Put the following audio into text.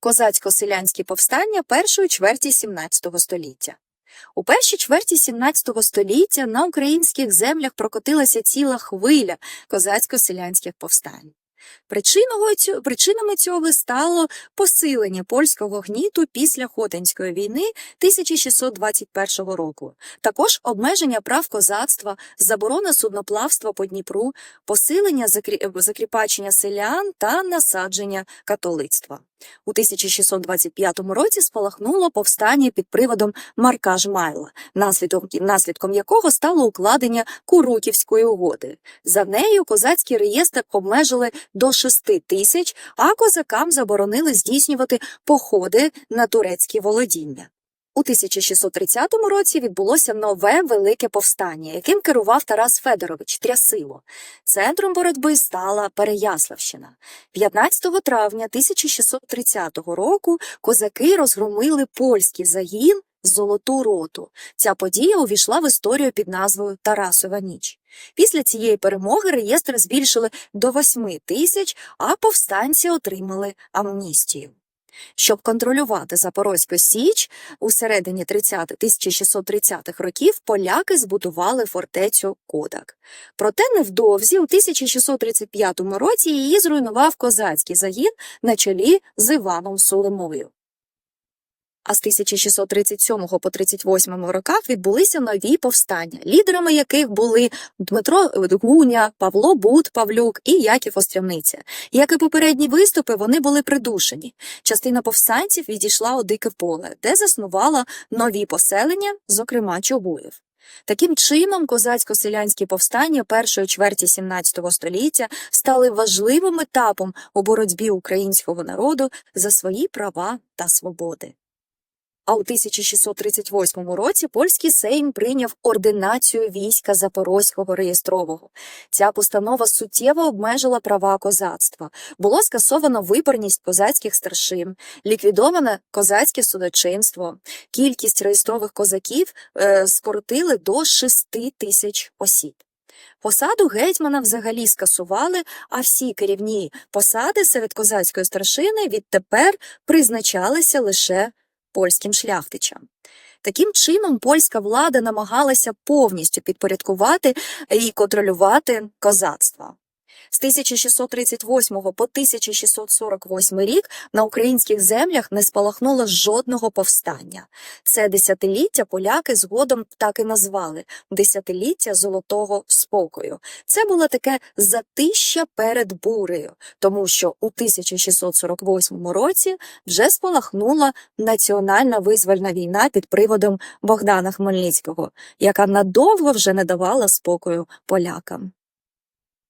козацько-селянські повстання першої чверті XVII століття. У першій чверті XVII століття на українських землях прокотилася ціла хвиля козацько-селянських повстань. Причинами цього стало посилення польського гніту після Хотинської війни 1621 року, також обмеження прав козацтва, заборона судноплавства по Дніпру, посилення закрі- закріпачення селян та насадження католицтва. У 1625 році спалахнуло повстання під приводом Марка Жмайла, наслідком, наслідком якого стало укладення Куруківської угоди. За нею козацький реєстр обмежили до 6 тисяч, а козакам заборонили здійснювати походи на турецькі володіння. У 1630 році відбулося нове велике повстання, яким керував Тарас Федорович Трясило. Центром боротьби стала Переяславщина. 15 травня 1630 року козаки розгромили польський загін Золоту роту. Ця подія увійшла в історію під назвою Тарасова ніч. Після цієї перемоги реєстр збільшили до 8 тисяч, а повстанці отримали амністію. Щоб контролювати Запорозьку Січ, у середині 30 1630-х років поляки збудували фортецю Кодак. Проте невдовзі, у 1635 році, її зруйнував козацький загін на чолі з Іваном Сулимою. А з 1637 по 38 роках відбулися нові повстання, лідерами яких були Дмитро Гуня, Павло Бут Павлюк і Яків Острівниця. Як і попередні виступи, вони були придушені. Частина повстанців відійшла у дике поле, де заснувала нові поселення, зокрема Чобуїв. Таким чином, козацько-селянські повстання першої чверті 17 століття стали важливим етапом у боротьбі українського народу за свої права та свободи. А у 1638 році польський сейм прийняв ординацію війська Запорозького реєстрового. Ця постанова суттєво обмежила права козацтва. Було скасовано виборність козацьких старшин, ліквідоване козацьке судочинство. Кількість реєстрових козаків е, скоротили до 6 тисяч осіб. Посаду гетьмана взагалі скасували, а всі керівні посади серед козацької старшини відтепер призначалися лише польським шляхтичам. Таким чином, польська влада намагалася повністю підпорядкувати і контролювати козацтво. З 1638 по 1648 рік на українських землях не спалахнуло жодного повстання. Це десятиліття поляки згодом так і назвали десятиліття золотого спокою. Це було таке затища перед бурею, тому що у 1648 році вже спалахнула національна визвольна війна під приводом Богдана Хмельницького, яка надовго вже не давала спокою полякам.